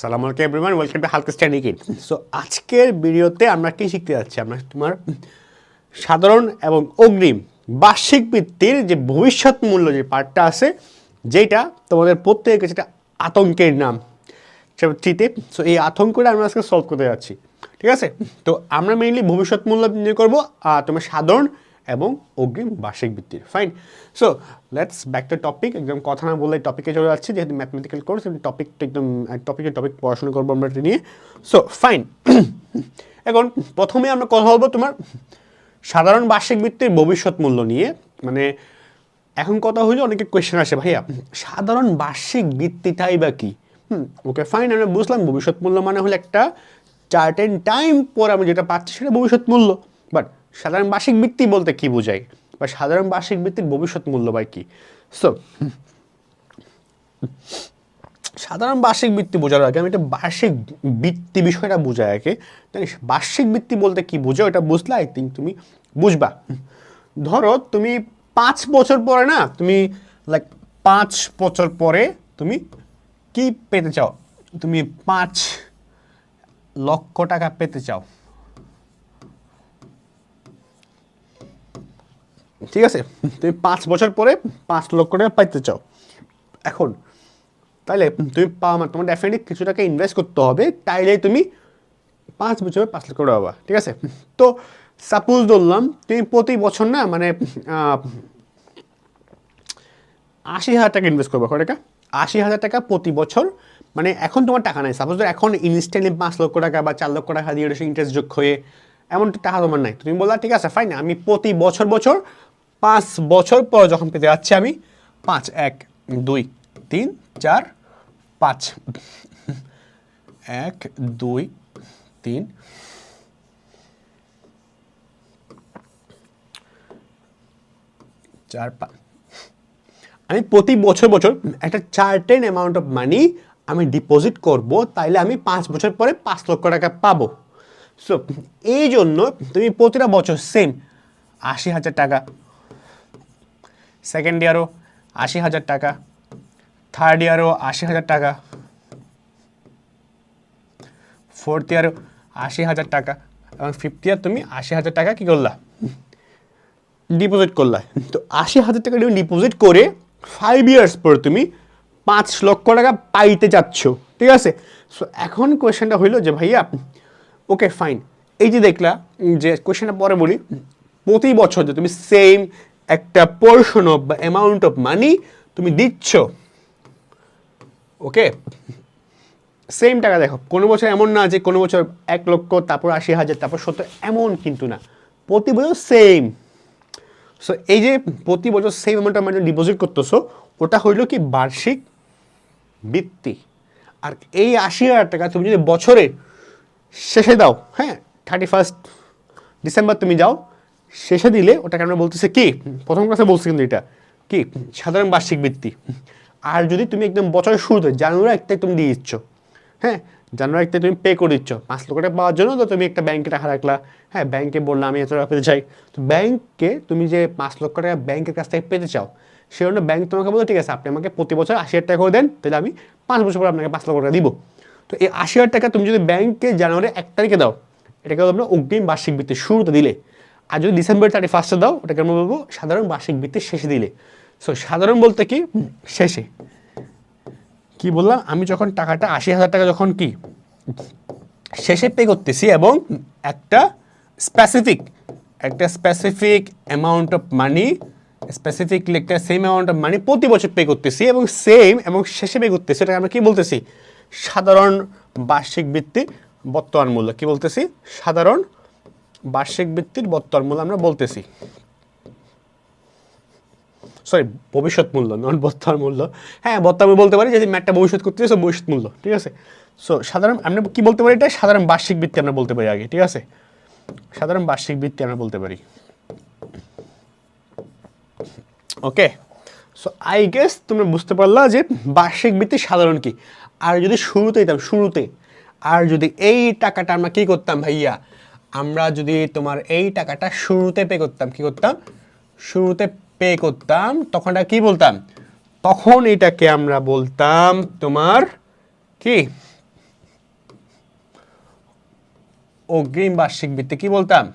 সালাম আলাইকুম everyone welcome to Halka study kit so আজকের ভিডিওতে আমরা কি শিখতে যাচ্ছি? আমরা তোমার সাধারণ এবং অগ্রিম বার্ষিক বৃত্তির যে ভবিষ্যৎ মূল্য যে পার্টটা আছে, যেটা তোমাদের প্রত্যেকের কাছে আতঙ্কের নাম। থ্রিতে সো এই আতঙ্কটা আমরা আজকে সলভ করতে যাচ্ছি। ঠিক আছে? তো আমরা মেইনলি ভবিষ্যৎ মূল্য নির্ণয় করব, আর তোমার সাধারণ এবং অগ্রিম বার্ষিক বৃত্তির। Fine so let's back to topic একদম কথা না বলে টপিকে চলে যাচ্ছে, যেহেতু ম্যাথমেটিক্যাল কোর্স টপিকটা একদম টপিকে টপিক পড়াশোনা করব আমরা নিয়ে। সো ফাইন এখন প্রথমে আমরা কথা বলব তোমার সাধারণ বার্ষিক বৃত্তির ভবিষ্যৎ মূল্য নিয়ে। মানে এখন কথা হইলে অনেকে কোয়েশ্চেন আসে, ভাইয়া, সাধারণ বার্ষিক বৃত্তিটাই বা কি? হুম ওকে ফাইন আমরা বুঝলাম ভবিষ্যৎ মূল্য মানে হলো একটা চার্ট চার্টেন টাইম পর আমি যেটা পাচ্ছি সেটা ভবিষ্যৎ মূল্য। বাট সাধারণ বার্ষিক বৃত্তি বলতে কি বোঝায়? বা সাধারণ বার্ষিক বৃত্তির ভবিষ্যৎ মূল্য বা কি? সো সাধারণ বার্ষিক বৃত্তি বোঝার আগে আমি একটা বার্ষিক বৃত্তি বিষয়টা বোঝাই আগে। জানিস বার্ষিক বৃত্তি বলতে কি বোঝো এটা বুঝলে আই থিঙ্ক তুমি বুঝবা। ধরো তুমি পাঁচ বছর পরে না, তুমি লাইক পাঁচ বছর পরে তুমি কি পেতে চাও? তুমি পাঁচ লক্ষ টাকা পেতে চাও। ঠিক আছে? তুমি পাঁচ বছর পরে পাঁচ লক্ষ টাকা পাইতে চাও। এখন তাহলে তুমি পাওয়া তোমার ডেফিনেটলি কিছু টাকা ইনভেস্ট করতে হবে তাইলে তুমি পাঁচ বছরে পাঁচ লক্ষ টাকা পাবা, ঠিক আছে? তো সাপোজ ধরলাম, তুমি প্রতি বছর না মানে আশি হাজার টাকা ইনভেস্ট করবে টাকা? আশি হাজার টাকা প্রতি বছর মানে এখন তোমার টাকা নাই। সাপোজ এখন ইনস্ট্যান্টলি পাঁচ লক্ষ টাকা বা চার লক্ষ টাকা দিয়ে ইন্টারেস্ট যোগ হয়ে এমন টাকা তোমার নাই। তুমি বললা, ঠিক আছে ফাইন আমি প্রতি বছর বছর পাঁচ বছর পর যখন পেতে যাচ্ছি আমি, পাঁচ, এক, দুই, তিন, চার, পাঁচ। এক, দুই, তিন। চার, পাঁচ। আমি প্রতি বছর বছর একটা চার্টেন অ্যামাউন্ট অফ মানি আমি ডিপোজিট করব, তাইলে আমি পাঁচ বছর পরে পাঁচ লক্ষ টাকা পাবো। সো এই জন্য তুমি প্রতিটা বছর সেম আশি হাজার টাকা সেকেন্ড ইয়ারও আশি হাজার টাকা। থার্ড ইয়ারও আশি হাজার টাকা। ফোর্থ ইয়ারও আশি হাজার টাকা। এবং ফিফথ ইয়ার তুমি আশি হাজার টাকা কী করলা? ডিপোজিট করলা। তো আশি হাজার টাকা তুমি ডিপোজিট করে ফাইভ ইয়ার্স পর তুমি পাঁচ লক্ষ টাকা পাইতে যাচ্ছ। ঠিক আছে? সো এখন কোয়েশ্চেনটা হইল যে ভাইয়া ওকে ফাইন এই যে দেখলা, যে কোয়েশ্চেনটা পরে বলি, প্রতি বছর যে তুমি সেম একটা পোর্শন অফ বা অ্যামাউন্ট অফ মানি তুমি দিচ্ছ। ওকে সেম টাকা দেখো, কোনো বছর এমন না যে কোনো বছর এক লক্ষ, তারপর আশি হাজার, তারপর সত্তর, এমন কিন্তু না। প্রতি বছর সেম সো এই যে প্রতি বছর সেম অ্যামাউন্ট মানি ডিপোজিট করতেছো, ওটা হইল কি বার্ষিক বৃত্তি। আর এই আশি হাজার টাকা তুমি যদি বছরে শেষে দাও হ্যাঁ? থার্টি ফার্স্ট ডিসেম্বর তুমি যাও শেষে দিলে ওটাকে আমরা বলতেছে কি? প্রথম ক্লাসে বলছি কিন্তু এটা। কি? সাধারণ বার্ষিক বৃত্তি। আর যদি তুমি একদম বছরের শুরুতে জানুয়ারি একটাই তুমি দিয়ে দিচ্ছ হ্যাঁ? জানুয়ারি একটাই তুমি পে করে দিচ্ছ। পাঁচ লক্ষ টাকা পাওয়ার জন্য তো তুমি একটা ব্যাংকে টাকা রাখলা। হ্যাঁ ব্যাংকে বললাম আমি এত টাকা পেতে চাই। তো ব্যাংকে তুমি যে পাঁচ লক্ষ টাকা ব্যাংকের কাছ থেকে পেতে চাও, সেই জন্য ব্যাংক তোমাকে বলতো ঠিক আছে, আপনি আমাকে প্রতি বছর আশি হাজার টাকা করে দেন, তাহলে আমি পাঁচ বছর পর আপনাকে পাঁচ লক্ষ টাকা দিব। তো এই আশি হাজার টাকা তুমি যদি ব্যাংকে জানুয়ারি এক তারিখে দাও, এটাকে আমরা অগ্রিম বার্ষিক বৃত্তি শুরুতে দিলে। আর যদি ডিসেম্বর থার্টি ফার্স্টে দাও, ওটাকে আমরা বলব সাধারণ বার্ষিক বৃত্তির শেষে দিলে। সো সাধারণ বলতে কি? শেষে। কি বললাম? আমি যখন টাকাটা আশি হাজার টাকা যখন কি? শেষে পে করতেছি এবং একটা স্পেসিফিক একটা specific amount of money specific একটা সেম অ্যামাউন্ট অফ মানি প্রতি বছর পে করতেছি এবং সেম এবং শেষে পে করতেছি। এটা আমরা কি বলতেছি? সাধারণ বার্ষিক বৃত্তির বর্তমান মূল্য। কি বলতেছি? সাধারণ বার্ষিক বৃত্তির বর্তমান মূল্য আমরা বলতেছি। সরি ভবিষ্যৎ মূল্য নন বর্তমান মূল্য। হ্যাঁ বর্তমান মূল্য বলতে পারি, যদি ম্যাটটা ভবিষ্যৎ করতে সো ভবিষ্যৎ মূল্য, ঠিক আছে? সো সাধারণ, আমরা কি বলতে পারি এটা? সাধারণ বার্ষিক বৃত্তি আমরা বলতে পারি আগে, ঠিক আছে? সাধারণ বার্ষিক বৃত্তি আমরা বলতে পারি। ওকে সো আই গেস তোমরা বুঝতে পারলা যে বার্ষিক বৃত্তি সাধারণ কি? আর যদি শুরুতে দিতাম শুরুতে, আর যদি এই টাকাটা আমরা কি করতাম ভাইয়া? আমরা যদি তোমার এই টাকাটা শুরুতে পে করতাম, কি করতাম? শুরুতে পে করতাম, তখন কি বলতাম? তখন এটাকে আমরা বলতাম তোমার কি? অগ্রিম বার্ষিক বৃত্তি, কি বলতাম?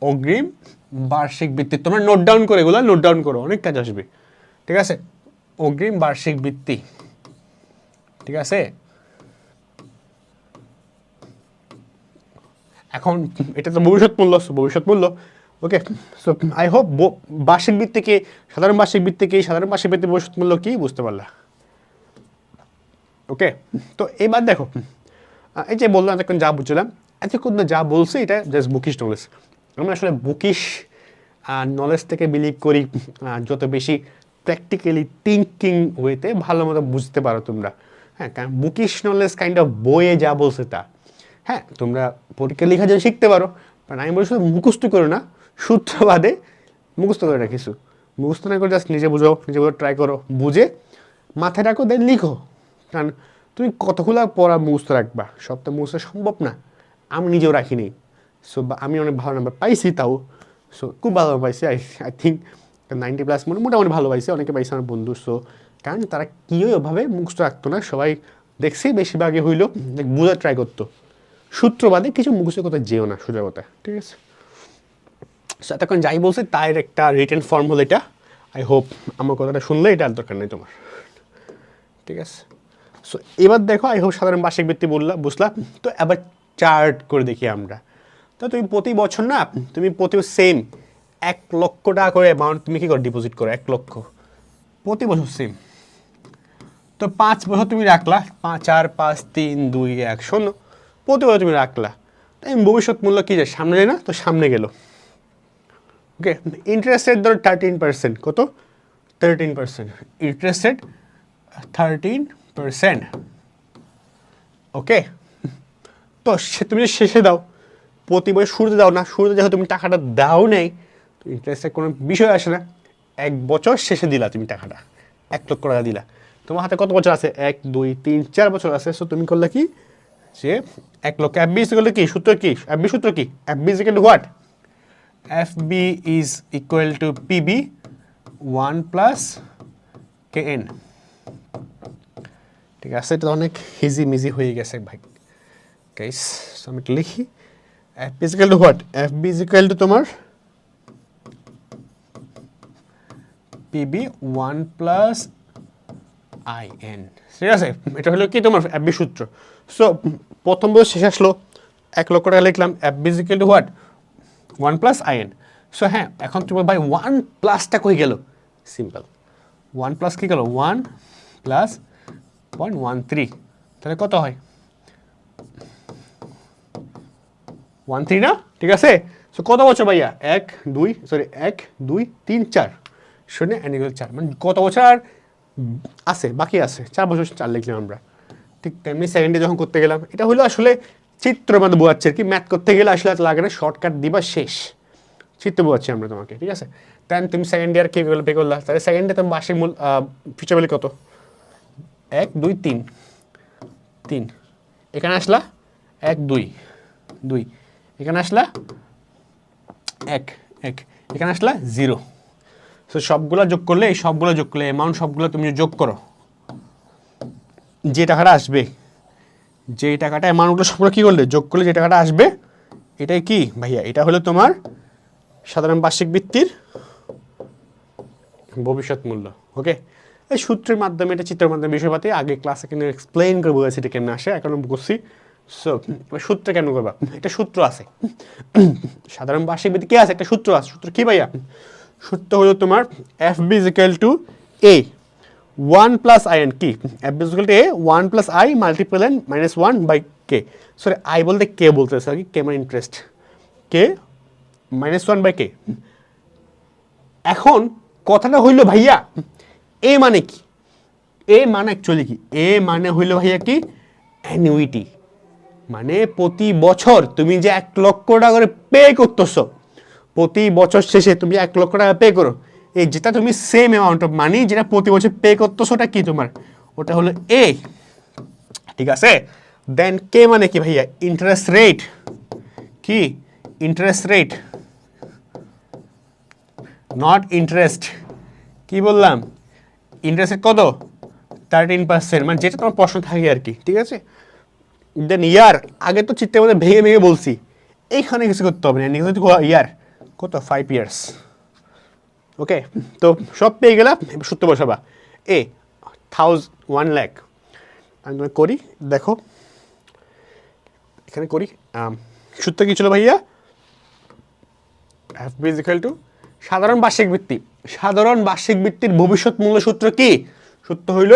অগ্রিম বার্ষিক বৃত্তি। তোমরা নোট ডাউন করে এগুলো নোট ডাউন করো, অনেক কাজ আসবে। ঠিক আছে? অগ্রিম বার্ষিক বৃত্তি। ঠিক আছে? এখন এটা তো ভবিষ্যৎ মূল্য ভবিষ্যৎ মূল্য। ওকে সো আই হোপ বার্ষিক বৃত্তি কি সাধারণ বার্ষিক বৃত্তি কি সাধারণ বার্ষিক বৃত্তি ভবিষ্যৎ মূল্য কি বুঝতে পারলা? ওকে তো এবার দেখো এই যে বললাম, এতক্ষণ যা বুঝলাম, এতক্ষণ যা বলছে, এটা জাস্ট বুকিশ নলেজ আমরা আসলে বুকিশ নলেজ থেকে বিলিভ করি যত বেশি প্র্যাকটিক্যালি থিঙ্কিং ওয়েতে ভালো মতো বুঝতে পারো তোমরা। হ্যাঁ কারণ বুকিশ নলেজ কাইন্ড অফ বইয়ে যা বলছে তা। হ্যাঁ তোমরা পরীক্ষা লেখা যেন শিখতে পারো কারণ আমি বলছি মুখস্থ করো না, সূত্রবাদে মুখস্থ করে কিছু। মুখস্থ না করে জাস্ট নিজে বুঝো নিজে বুঝো ট্রাই করো, বুঝে মাথায় রাখো দেন লিখো। কারণ তুমি কতগুলো পড়া মুখস্থ রাখবা? সব তো মুখস্থ সম্ভব না। আমি নিজেও রাখিনি। সো আমি অনেক ভালো নাম্বার পাইছি তাও। সো খুব ভালো পাইছি I I think ninety plus মানে মোটামুটি ভালো পাইছে, অনেকে পাইছে আমার বন্ধু। সো কারণ তারা কেউ ওভাবে মুখস্থ রাখতো না, সবাই দেখছি, বেশিরভাগই হইল বুঝে ট্রাই করতো। সূত্রবাদে কিছু মুখস্থ করতে যেও না সোজা কথা ঠিক আছে? সো এতক্ষণ যাই বলছে তার একটা রিটেন ফর্ম হলো এটা। আই হোপ আমার কথাটা শুনলে এটা আর দরকার নেই তোমার। ঠিক আছে? সো এবার দেখো আই হোপ সাধারণ বার্ষিক বৃত্তি বললাম বুঝলাম তো এবার চার্ট করে দেখি আমরা। তো তুমি প্রতি বছর না, তুমি প্রতি সেম এক লক্ষ টাকা করে অ্যামাউন্ট তুমি কী করো ডিপোজিট করো, এক লক্ষ। প্রতি বছর সেম তো পাঁচ বছর তুমি রাখলা, পাঁচ, চার, পাঁচ, তিন, দুই, এক, শূন্য। প্রতি বছর তুমি রাখলা। তাই ভবিষ্যৎ মূল্য কী যায়? সামনে যায় না? তো সামনে গেল। ওকে ইন্টারেস্ট রেট ধরো থার্টিন পার্সেন্ট কত? Thirteen percent interest rate thirteen percent okay তো সে তুমি যদি শেষে দাও, প্রতি বছর শুরুতে দাও না, শুরুতে যখন তুমি টাকাটা দাও নেই, তো ইন্টারেস্টের কোনো বিষয় আসে না। এক বছর শেষে দিলা তুমি টাকাটা। এক লক্ষ টাকা দিলা। তোমার হাতে কত বছর আছে? এক, দুই, তিন, চার বছর আছে। সো তুমি করলে কি? যে এক লক্ষ এফ বি করলে কি? সূত্র কি? এফ বি সূত্র কি? F B equal what F B is equal to P B one plus K N ঠিক আছে এটা অনেক হিজি মিজি হয়ে গেছে ভাই। গাইস আমি একটু লিখি। F B is equal to what F B is equal to তোমার P B one plus I N. ঠিক আছে? এটা হলো কি তোমার এফ বি সূত্র? সো প্রথম বছর শেষ আসলো, এক লক্ষ টাকা লিখলাম F B is equal to what one plus I N. So হ্যাঁ এখন তোমার ভাই ওয়ান প্লাসটা কই গেল? সিম্পল ওয়ান প্লাস কী গেল? One plus point one three তাহলে কত হয়? ওয়ান থ্রি না? ঠিক আছে? সো কত বছর ভাইয়া? এক, দুই সরি এক, দুই, তিন, চার। শূন্য অ্যানিগুলো চার। মানে কত বছর? আর আছে, বাকি আছে। চার বছর চার লিখলাম আমরা। ঠিক তেমনি সেকেন্ডে যখন করতে গেলাম, এটা হলো আসলে চিত্র মানে বোঝাচ্ছে আর কি। ম্যাথ করতে গেলে আসলে লাগে না শর্টকাট দিবা শেষ। চিত্র বোঝাচ্ছি আমরা তোমাকে, ঠিক আছে? দেন তুমি সেকেন্ড ইয়ার কে পে করলা? তাহলে সেকেন্ডে তোমার বার্ষিক মূল ফিচার ভ্যালু কত? এক, দুই, তিন। তিন। এখানে আসলা? এক, দুই। দুই। এখানে আসলা? এক এক। এখানে আসলা? জিরো। সো সবগুলো যোগ করলে, এই সবগুলো যোগ করলে অ্যামাউন্ট সবগুলো তুমি যোগ করো। যে টাকাটা আসবে, যে টাকাটা অ্যামাউন্টগুলো সবগুলো কী করলে? যোগ করলে যে টাকাটা আসবে, এটাই কি? ভাইয়া, এটা হলো তোমার সাধারণ বার্ষিক বৃত্তির ভবিষ্যৎ মূল্য ওকে এই সূত্রের মাধ্যমে, এটা চিত্রের মাধ্যমে বিষয়পাতি, আগে ক্লাসে কিন্তু এক্সপ্লেন করে বলেছি এটা কেন আসে এখন বুঝছি সো সূত্র কেন করবা? একটা সূত্র আছে। সাধারণ বার্ষিক বৃত্তি কে আছে? একটা সূত্র আছে। সূত্র কি, ভাইয়া? সূত্র হলো তোমার F B is equal to A one plus I N কি F B is equal to A one plus I multiple N minus one by K sorry I বলতে কে বলতেছে আর কে মানে interest K minus one by K এখন কথাটা হইল ভাইয়া এ মানে কি? এ মানে অ্যাকচুয়ালি কি? এ মানে হইল ভাইয়া কি? অ্যানুইটি মানে প্রতি বছর তুমি যে এক লক্ষ টাকা করে পে করতেছো প্রতি বছর শেষে তুমি এক লক্ষ টাকা পে করো। এই যেটা তুমি সেম অ্যামাউন্ট অফ মানি যেটা প্রতি বছর পে করতেছো, ওটা কি তোমার? ওটা হলো এ ঠিক আছে? দেন কে মানে কি ভাইয়া? ইন্টারেস্ট রেট কি? ইন্টারেস্ট রেট নট ইন্টারেস্ট কি বললাম? ইন্টারেস্ট কত? থার্টিন পার্সেন্ট মানে যেটা তোমার প্রশ্ন থাকে আর কি। ঠিক আছে? দেন ইয়ার আগে তো চিত্রের মধ্যে ভেঙে ভেঙে বলছি। এইখানে কিছু করতে হবে না। ইয়ার কত? ফাইভ ইয়ার্স ওকে তো সব পেয়ে গেলাম সূত্র বসাবা। এ থাউজ ওয়ান ল্যাক আমি তোমায় করি দেখো। এখানে করি আম, সূত্র কি ছিল ভাইয়া? এফ বি টু সাধারণ বার্ষিক বৃত্তি। সাধারণ বার্ষিক বৃত্তির ভবিষ্যৎ মূল্য সূত্র কি? সূত্র হইল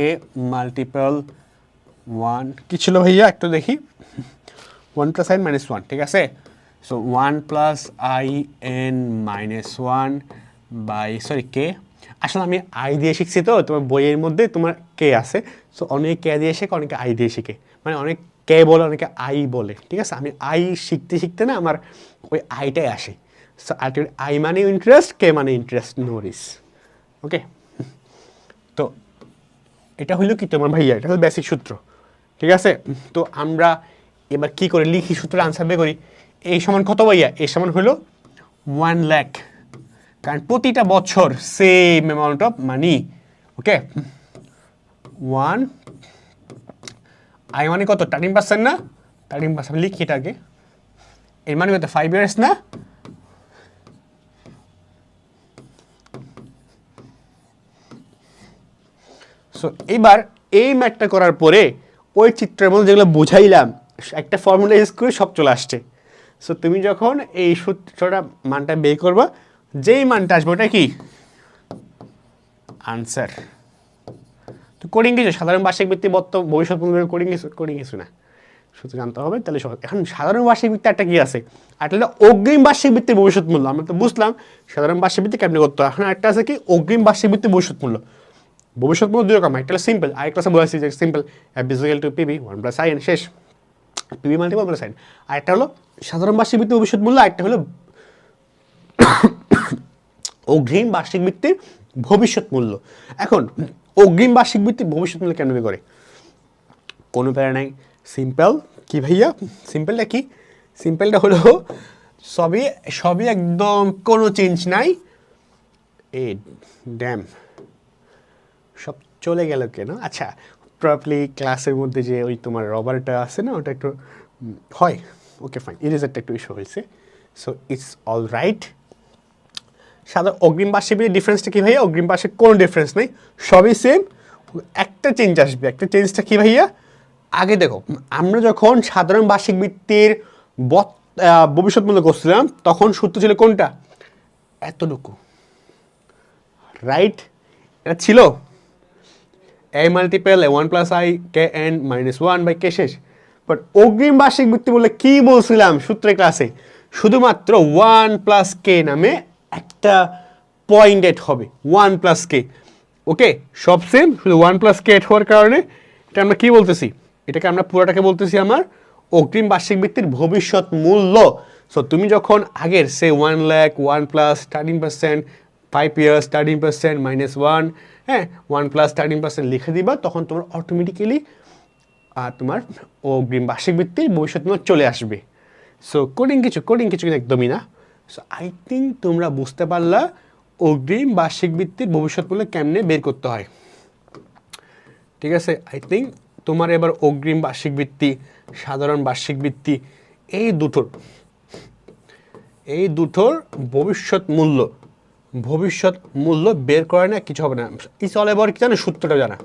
এ মাল্টিপল ওয়ান কি ছিল ভাইয়া? একটু দেখি। One plus I minus one ঠিক আছে? So one plus I N minus one by sorry K আসলে আমি আই দিয়ে শিখছি তো, তোমার বইয়ের মধ্যে তোমার কে আছে। সো অনেকে কে দিয়ে শেখে, অনেকে আই দিয়ে শিখে। মানে অনেক কে বলে, অনেকে আই বলে। ঠিক আছে? আমি আই শিখতে শিখতে না আমার ওই আইটাই আসে। সো আলটিমেট আই মানে ইন্টারেস্ট কে মানে ইন্টারেস্ট নোরিস ওকে তো, এটা হইল কি তোমার ভাইয়া? এটা হলো বেসিক সূত্র। ঠিক আছে? তো আমরা এবার কি করে লিখি সূত্র আনসার বের করি? এই সমান কত ভাইয়া? এই সমান হলো ওয়ান ল্যাক কারণ প্রতিটা বছর same amount of money okay one I মানে কত? থার্টিন পার্সেন্ট না? থার্টিন পার্সেন্ট লিখি এটাকে এর মানে কত ফাইভ ইয়ার্স না? সো এবার এই ম্যাথটা করার পরে ওই চিত্রের মধ্যে যেগুলো বুঝাইলাম, একটা ফর্মুলা ইউজ করে সব চলে আসছে। সো তুমি যখন এই সূত্রটা মানটা বের করবা, যেই মানটা আসবে ওটা কি? আনসার তো কোডিং কিছু, সাধারণ বার্ষিক বৃত্তি বর্ত ভবিষ্যৎ কোডিং কিছু কোডিং কিছু না। শুধু জানতে হবে, তাহলে এখন সাধারণ বার্ষিক বৃত্তি একটা কি আছে? একটা হলো অগ্রিম বার্ষিক বৃত্তির ভবিষ্যৎ মূল্য, আমরা তো বুঝলাম, সাধারণ বার্ষিক বৃত্তি কেমনি করতে হয়? এখন একটা আছে কি? অগ্রিম বার্ষিক বৃত্তির ভবিষ্যৎ মূল্য। ভবিষ্যৎ মূল্য দুই রকম, একটা সিম্পল আরেকটা বলেছি যে simple B is equal to P B one plus I N শেষ। পিবি মাল্টিপল প্লাস আইন আরেকটা হলো সাধারণ বার্ষিক বৃত্তি ভবিষ্যৎ মূল্য আরেকটা হলো অগ্রিম বার্ষিক বৃত্তির ভবিষ্যৎ মূল্য। এখন, অগ্রিম বার্ষিক বৃত্তির ভবিষ্যৎ মূল্য কেন করে কোনো প্যারা নাই। সিম্পল কি ভাইয়া? সিম্পলটা কি? সিম্পলটা হলো সবই সবই একদম কোনো চেঞ্জ নাই। এ ড্যাম সব চলে গেল কেন? আচ্ছা প্রপারলি ক্লাসের মধ্যে যে ওই তোমার রবারটা আছে না ওটা একটু হয়। ওকে ফাইন ইরেজারটা একটু ইস্যু হয়েছে সো ইটস অল রাইট সাধারণ অগ্রিম বার্ষিক ডিফারেন্সটা কী ভাইয়া? অগ্রিম বার্ষিক কোনো ডিফারেন্স নেই। সবই সেম একটা চেঞ্জ আসবে। একটা চেঞ্জটা কি ভাইয়া? আগে দেখো আমরা যখন সাধারণ বার্ষিক বৃত্তির বত- আহ, ভবিষ্যৎ মূল্য করছিলাম তখন সূত্র ছিল কোনটা? এতটুকু। রাইট এটা ছিল? A multiple A one plus I K N minus one by K শেষ। বাট অগ্রিম বার্ষিক বৃত্তি বলে কি বলছিলাম সূত্রের ক্লাসে শুধুমাত্র ওয়ান প্লাস কে নামে একটা পয়েন্ট হবে। ওয়ান প্লাস কে ওকে সব সেম শুধু ওয়ান প্লাস কে এড হওয়ার কারণে এটা আমরা কি বলতেছি? এটাকে আমরা পুরোটাকে বলতেছি আমার অগ্রিম বার্ষিক বৃত্তির ভবিষ্যৎ মূল্য। সো তুমি যখন আগের সে one lakh one plus thirteen percent five years thirteen percent minus one হ্যাঁ ওয়ান প্লাস থার্টিন পার্সেন্ট লিখে দিবা, তখন তোমার অটোমেটিক্যালি আর তোমার অগ্রিম বার্ষিক বৃত্তির ভবিষ্যৎ তোমার চলে আসবে। সো কোডিং কিছু কোডিং কিছু কিন্তু একদমই না। সো আই থিঙ্ক তোমরা বুঝতে পারলা অগ্রিম বার্ষিক বৃত্তির ভবিষ্যৎ মূল্য কেমনে বের করতে হয়। ঠিক আছে? আই থিঙ্ক তোমার এবার অগ্রিম বার্ষিক বৃত্তি, সাধারণ বার্ষিক বৃত্তি, এই দুটোর এই দুটোর ভবিষ্যৎ মূল্য ভবিষ্যৎ মূল্য বের করে না কিছু হবে না। ই চলে এবার কি জানো? সূত্রটা জানা।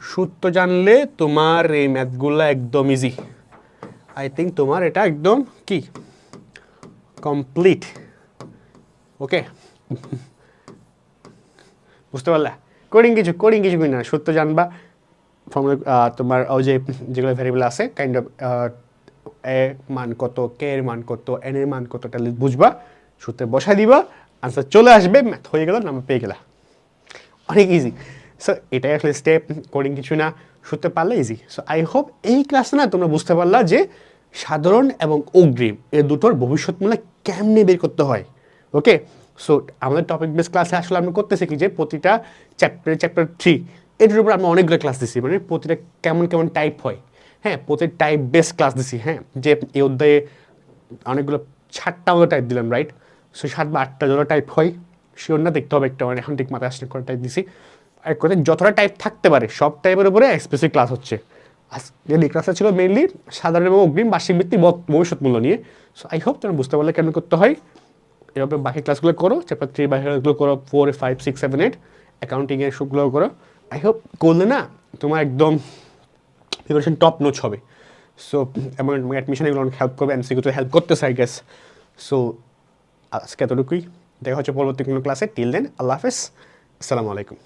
সূত্র জানলে তোমার এই ম্যাথগুলো একদম ইজি আই থিঙ্ক তোমার এটা একদম কি? কমপ্লিট ওকে বুঝতে পারলা? কোডিং কিছু কোডিং কিছু না। সূত্র জানবা ফর্মুলা তোমার ওই যে যেগুলো ভ্যারিয়েবল আছে কাইন্ড অফ এ মান কত, কে এর মান কত এন এর মান কত তাহলে বুঝবা। সূত্রে বসাই দিবা। আনসার চলে আসবে ম্যাথ হয়ে গেল নাম্বার পেয়ে গেলা। অনেক ইজি সো এটাই আসলে স্টেপ কোডিং কিছু না শুনতে পারলে ইজি সো আই হোপ এই ক্লাসে না তোমরা বুঝতে পারলা যে সাধারণ এবং অগ্রিম, এ দুটোর ভবিষ্যৎ মূল্য কেমনে বের করতে হয়। ওকে সো আমাদের টপিক বেস ক্লাসে আসলে আমরা করতেছি কি যে প্রতিটা চ্যাপ্টার চ্যাপ্টার থ্রি এটার উপর আমরা অনেকগুলো ক্লাস দিছি। মানে প্রতিটা কেমন কেমন টাইপ হয়। হ্যাঁ প্রতি টাইপ বেস ক্লাস দিছি হ্যাঁ? যে এই অধ্যায়ে অনেকগুলো ষাটটা মতো টাইপ দিলাম রাইট সো সাত বা আটটা যত টাইপ হয় শিওর না, দেখতে হবে একটা মানে এখন ঠিক মাথায় আসলে করে টাইপ দিছি। এক কথায় যতটা টাইপ থাকতে পারে, সব টাইপের উপরে স্পেসিফিক ক্লাস হচ্ছে। আজকের ক্লাসটা ছিল মেইনলি সাধারণ এবং অগ্রিম বার্ষিক ভিত্তিক বত- ভবিষ্যৎ মূল্য নিয়ে। সো আই হোপ তোমরা বুঝতে পারলে কেন করতে হয়। এভাবে বাকি ক্লাসগুলো করো চ্যাপ্টার থ্রি বাকিগুলো করো four five six seven eight অ্যাকাউন্টিংয়ের সবগুলো করো। আই হোপ করলে না, তোমার একদম প্রিপারেশন টপ নোচ হবে। সো এবং অ্যাডমিশন এগুলো অনেক হেল্প করবে এমসিকিউ তো হেল্প করতেছে আই গেস সো আজকে এতটুকুই। দেখা হচ্ছে পরবর্তী কোনো ক্লাসে টিল দেন আল্লাহ হাফেজ। আসসালামু আলাইকুম।